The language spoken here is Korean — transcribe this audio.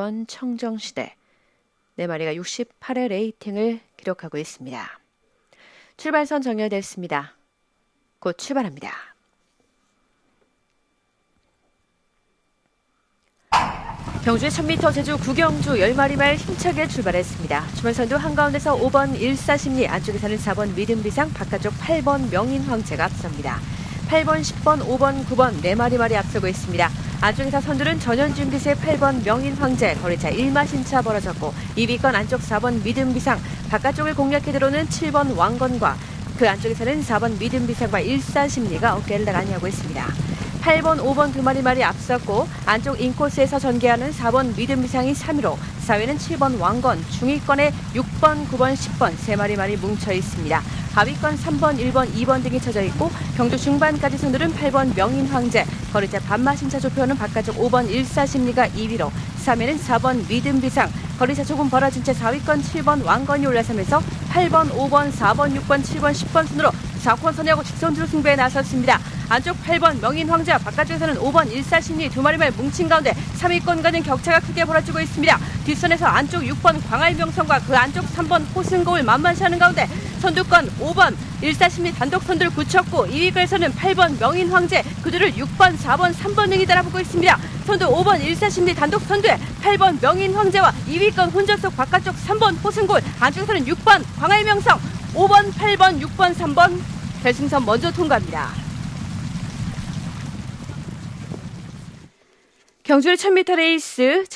20번 청정시대. 네 마리가 68회 레이팅을 기록하고 있습니다. 출발선 정렬됐습니다. 곧 출발합니다. 경주의 1000m 제주 구경주 10마리 말 힘차게 출발했습니다. 주말선두 한가운데서 5번 일사심리, 안쪽에서는 4번 믿음비상, 바깥쪽 8번 명인황제가 앞섭니다. 8번, 10번, 5번, 9번 4마리 말이 앞서고 있습니다. 안쪽에서 선두는 전현준 기세 8번 명인 황제, 거리차 1마 신차 벌어졌고 2위권 안쪽 4번 믿음비상, 바깥쪽을 공략해 들어오는 7번 왕건과 그 안쪽에서는 4번 믿음비상과 일사심리가 어깨를 나란히 하고 있습니다. 8번, 5번 두 마리 말이 앞섰고 안쪽 인코스에서 전개하는 4번 믿음비상이 3위로 4위는 7번 왕건, 중위권에 6번, 9번, 10번 세 마리 말이 뭉쳐 있습니다. 하위권 3번, 1번, 2번 등이 쳐져 있고 경주 중반까지 선두는 8번 명인황제, 거리자 반마신차 조표는 바깥쪽 5번 일사심리가 2위로 3위는 4번 믿음비상, 거리차 조금 벌어진 채 4위권 7번 왕건이 올라서면서 8번, 5번, 4번, 6번, 7번, 10번 순으로 4권 선하고 직선주로 승부에 나섰습니다. 안쪽 8번 명인황제와 바깥쪽에서는 5번 일사심리 두 마리말 뭉친 가운데 3위권과는 격차가 크게 벌어지고 있습니다. 뒷선에서 안쪽 6번 광활명성과 그 안쪽 3번 호승고을 만만시 하는 가운데 선두권 5번 일사심리 단독 선두를 굳혔고 2위권에서는 8번 명인 황제 그들을 6번 4번 3번 등이 따라붙고 있습니다. 선두 5번 일사심리 단독 선두에 8번 명인 황제와 2위권 혼전석 바깥쪽 3번 호승골 안쪽에서는 6번 광활명성 5번 8번 6번 3번 결승선 먼저 통과합니다. 경주의 1000m 레이스 제주